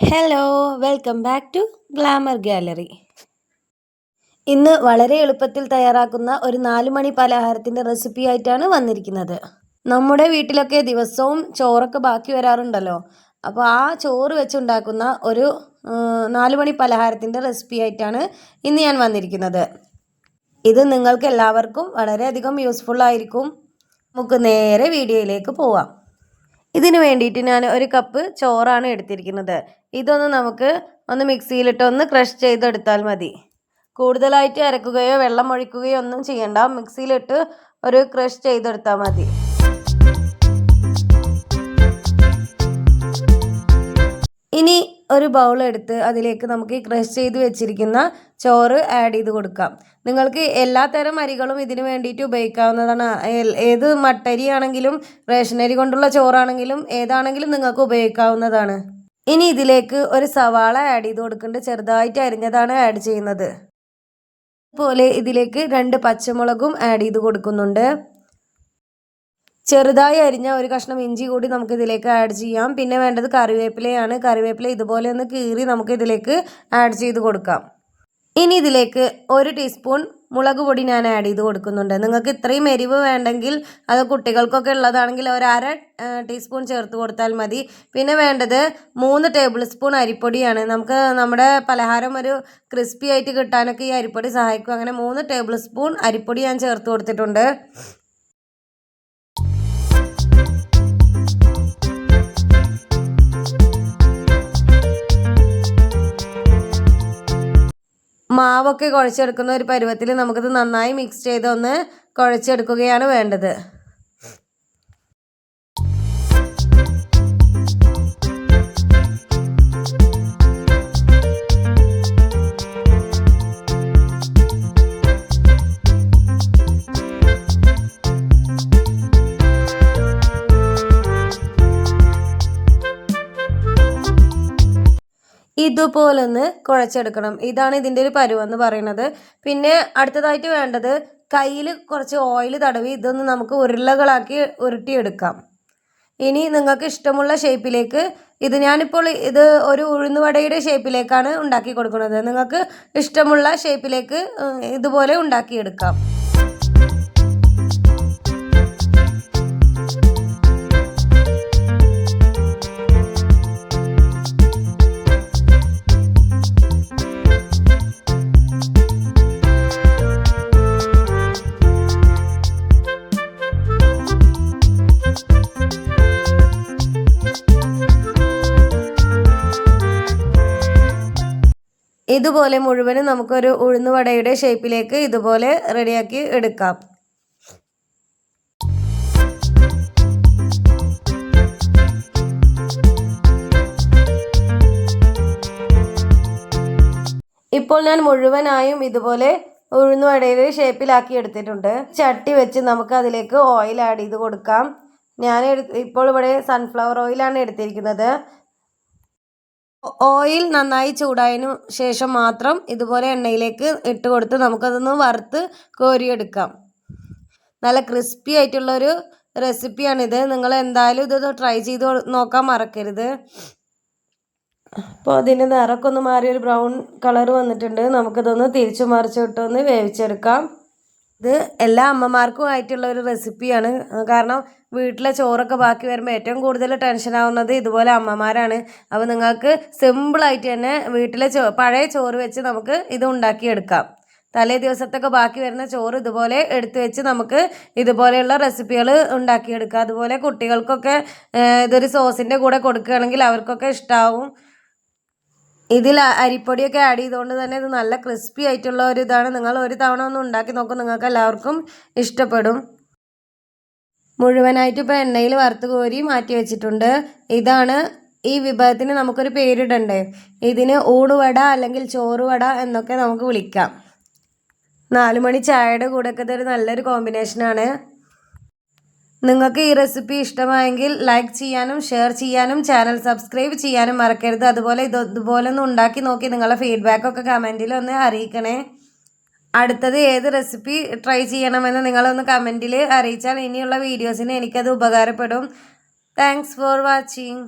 Hello welcome back to glamour gallery ഇന്ന് വളരെ എളുപ്പത്തിൽ തയ്യാറാക്കുന്ന ഒരു നാല് മണി പലഹാരത്തിന്റെ റെസിപ്പി ആയിട്ടാണ് വന്നിരിക്കുന്നത്. നമ്മുടെ വീട്ടിലൊക്കെ ദിവസവും ചോറൊക്കെ ബാക്കി വരാറുണ്ടല്ലോ. അപ്പോൾ ആ ചോറ് വെച്ചുണ്ടാക്കുന്ന ഒരു നാല് മണി പലഹാരത്തിന്റെ റെസിപ്പി ആയിട്ടാണ് ഇന്ന് ഞാൻ വന്നിരിക്കുന്നത്. ഇത് നിങ്ങൾക്ക് എല്ലാവർക്കും വളരെയധികം യൂസ്ഫുൾ ആയിരിക്കും. നമുക്ക് നേരെ വീഡിയോയിലേക്ക് പോവാം. ഇതിന് വേണ്ടിയിട്ട് ഞാൻ ഒരു കപ്പ് ചോറാണ് എടുത്തിരിക്കുന്നത്. ഇതൊന്ന് നമുക്ക് ഒന്ന് മിക്സിയിലിട്ട് ഒന്ന് ക്രഷ് ചെയ്തെടുത്താൽ മതി. കൂടുതലായിട്ട് അരക്കുകയോ വെള്ളം ഒഴിക്കുകയോ ഒന്നും ചെയ്യണ്ട. മിക്സിയിലിട്ട് ഒരു ക്രഷ് ചെയ്തെടുത്താൽ മതി. ഇനി ഒരു ബൗൾ എടുത്ത് അതിലേക്ക് നമുക്ക് ക്രഷ് ചെയ്ത് വെച്ചിരിക്കുന്ന ചോറ് ആഡ് ചെയ്ത് കൊടുക്കാം. നിങ്ങൾക്ക് എല്ലാ തരം അരികളും ഇതിന് വേണ്ടിയിട്ട് ഉപയോഗിക്കാവുന്നതാണ്. ഏത് മട്ടരി ആണെങ്കിലും റേഷനരി കൊണ്ടുള്ള ചോറാണെങ്കിലും ഏതാണെങ്കിലും നിങ്ങൾക്ക് ഉപയോഗിക്കാവുന്നതാണ്. ഇനി ഇതിലേക്ക് ഒരു സവാള ആഡ് ചെയ്ത് കൊടുക്കുന്നുണ്ട് ചെറുതായിട്ട് അരിഞ്ഞതാണ് ആഡ് ചെയ്യുന്നത്. അതുപോലെ ഇതിലേക്ക് രണ്ട് പച്ചമുളകും ആഡ് ചെയ്ത് കൊടുക്കുന്നുണ്ട്. ചെറുതായി അരിഞ്ഞ ഒരു കഷ്ണം ഇഞ്ചി കൂടി നമുക്ക് ഇതിലേക്ക് ആഡ് ചെയ്യാം. പിന്നെ വേണ്ടത് കറിവേപ്പിലയാണ്. കറിവേപ്പില ഇതുപോലെ ഒന്ന് കീറി നമുക്ക് ഇതിലേക്ക് ആഡ് ചെയ്ത് കൊടുക്കാം. ഇനി ഇതിലേക്ക് ഒരു ടീസ്പൂൺ മുളക് പൊടി ഞാൻ ആഡ് ചെയ്ത് കൊടുക്കുന്നുണ്ട്. നിങ്ങൾക്ക് ഇത്രയും എരിവ് വേണ്ടെങ്കിൽ അത് കുട്ടികൾക്കൊക്കെ ഉള്ളതാണെങ്കിൽ ഒരു അര ടീസ്പൂൺ ചേർത്ത് കൊടുത്താൽ മതി. പിന്നെ വേണ്ടത് മൂന്ന് ടേബിൾ സ്പൂൺ അരിപ്പൊടിയാണ്. നമുക്ക് നമ്മുടെ പലഹാരം ഒരു ക്രിസ്പി ആയിട്ട് കിട്ടാനൊക്കെ ഈ അരിപ്പൊടി സഹായിക്കും. അങ്ങനെ മൂന്ന് ടേബിൾ സ്പൂൺ അരിപ്പൊടി ഞാൻ ചേർത്ത് കൊടുത്തിട്ടുണ്ട്. മാവൊക്കെ കുഴച്ചെടുക്കുന്ന ഒരു പരുവത്തിൽ നമുക്കിത് നന്നായി മിക്സ് ചെയ്ത് ഒന്ന് കുഴച്ചെടുക്കുകയാണ് വേണ്ടത്. ഇതുപോലൊന്ന് കുഴച്ചെടുക്കണം. ഇതാണ് ഇതിന്റെ ഒരു പരുവെന്ന് പറയുന്നത്. പിന്നെ അടുത്തതായിട്ട് വേണ്ടത് കയ്യിൽ കുറച്ച് ഓയിൽ തടവി ഇതൊന്ന് നമുക്ക് ഉരുളകളാക്കി ഉരുട്ടിയെടുക്കാം. ഇനി നിങ്ങൾക്ക് ഇഷ്ടമുള്ള ഷേപ്പിലേക്ക് ഇത് ഞാനിപ്പോൾ ഇത് ഒരു ഉഴുന്നുവടയുടെ ഷേപ്പിലേക്കാണ് ഉണ്ടാക്കി കൊടുക്കുന്നത്. നിങ്ങൾക്ക് ഇഷ്ടമുള്ള ഷേപ്പിലേക്ക് ഇതുപോലെ ഉണ്ടാക്കിയെടുക്കാം. ഇതുപോലെ മുഴുവനും നമുക്കൊരു ഉഴുന്നുവടയുടെ ഷേപ്പിലേക്ക് ഇതുപോലെ റെഡിയാക്കി എടുക്കാം. ഇപ്പോൾ ഞാൻ മുഴുവനായും ഇതുപോലെ ഉഴുന്നുവടയുടെ ഷേപ്പിലാക്കി എടുത്തിട്ടുണ്ട്. ചട്ടി വെച്ച് നമുക്ക് അതിലേക്ക് ഓയിൽ ആഡ് ചെയ്ത് കൊടുക്കാം. ഞാൻ ഇപ്പോൾ ഇവിടെ സൺഫ്ലവർ ഓയിലാണ് എടുത്തിരിക്കുന്നത്. ഓയിൽ നന്നായി ചൂടായതിനു ശേഷം മാത്രം ഇതുപോലെ എണ്ണയിലേക്ക് ഇട്ട് കൊടുത്ത് നമുക്കതൊന്ന് വറുത്ത് കോരിയെടുക്കാം. നല്ല ക്രിസ്പി ആയിട്ടുള്ളൊരു റെസിപ്പിയാണിത് നിങ്ങൾ എന്തായാലും ഇത് ട്രൈ ചെയ്ത് നോക്കാൻ മറക്കരുത്. അപ്പോൾ അതിന്റെ നിറക്കൊന്ന് മാറിയൊരു മാറി ഒരു ബ്രൗൺ കളർ വന്നിട്ടുണ്ട്. നമുക്കിതൊന്ന് തിരിച്ചു മറിച്ചിട്ടൊന്ന് വേവിച്ചെടുക്കാം. ഇത് എല്ലാ അമ്മമാർക്കും ആയിട്ടുള്ള ഒരു റെസിപ്പിയാണ്. കാരണം വീട്ടിലെ ചോറൊക്കെ ബാക്കി വരുമ്പോൾ ഏറ്റവും കൂടുതൽ ടെൻഷൻ ആവുന്നത് ഇതുപോലെ അമ്മമാരാണ്. അപ്പോൾ നിങ്ങൾക്ക് സിമ്പിളായിട്ട് തന്നെ വീട്ടിലെ ചോ പഴയ ചോറ് വെച്ച് നമുക്ക് ഇത് ഉണ്ടാക്കിയെടുക്കാം. തലേ ദിവസത്തൊക്കെ ബാക്കി വരുന്ന ചോറ് ഇതുപോലെ എടുത്തു വെച്ച് നമുക്ക് ഇതുപോലെയുള്ള റെസിപ്പികൾ ഉണ്ടാക്കിയെടുക്കാം. അതുപോലെ കുട്ടികൾക്കൊക്കെ ഇതൊരു സോസിന്റെ കൂടെ കൊടുക്കുകയാണെങ്കിൽ അവർക്കൊക്കെ ഇഷ്ടമാവും ഇതിൽ അരിപ്പൊടിയൊക്കെ ആഡ് ചെയ്തുകൊണ്ട് തന്നെ ഇത് നല്ല ക്രിസ്പി ആയിട്ടുള്ള ഒരു ഇതാണ്. നിങ്ങൾ ഒരു തവണ ഒന്ന് ഉണ്ടാക്കി നോക്കും. നിങ്ങൾക്ക് എല്ലാവർക്കും ഇഷ്ടപ്പെടും. മുഴുവനായിട്ട് ഇപ്പോൾ എണ്ണയിൽ വറുത്ത് കോരി മാറ്റി വെച്ചിട്ടുണ്ട്. ഇതാണ് ഈ വിഭവത്തിന് നമുക്കൊരു പേരിടണ്ടേ. ഇതിന് ഊടുവട അല്ലെങ്കിൽ ചോറുവട എന്നൊക്കെ നമുക്ക് വിളിക്കാം. നാലുമണി ചായയുടെ കൂടെയൊക്കെ ഇതൊരു നല്ലൊരു കോമ്പിനേഷനാണ് നിങ്ങൾക്ക് ഈ റെസിപ്പി ഇഷ്ടമായെങ്കിൽ ലൈക്ക് ചെയ്യാനും ഷെയർ ചെയ്യാനും ചാനൽ സബ്സ്ക്രൈബ് ചെയ്യാനും മറക്കരുത്. അതുപോലെ ഇത് ഇതുപോലെ ഒന്ന് ഉണ്ടാക്കി നോക്കി നിങ്ങളുടെ ഫീഡ്ബാക്കൊക്കെ കമന്റിൽ ഒന്ന് അറിയിക്കണേ. അടുത്തത് ഏത് റെസിപ്പി ട്രൈ ചെയ്യണമെന്ന് നിങ്ങളൊന്ന് കമന്റിൽ അറിയിച്ചാൽ ഇനിയുള്ള വീഡിയോസിന് എനിക്കത് ഉപകാരപ്പെടും. Thanks for watching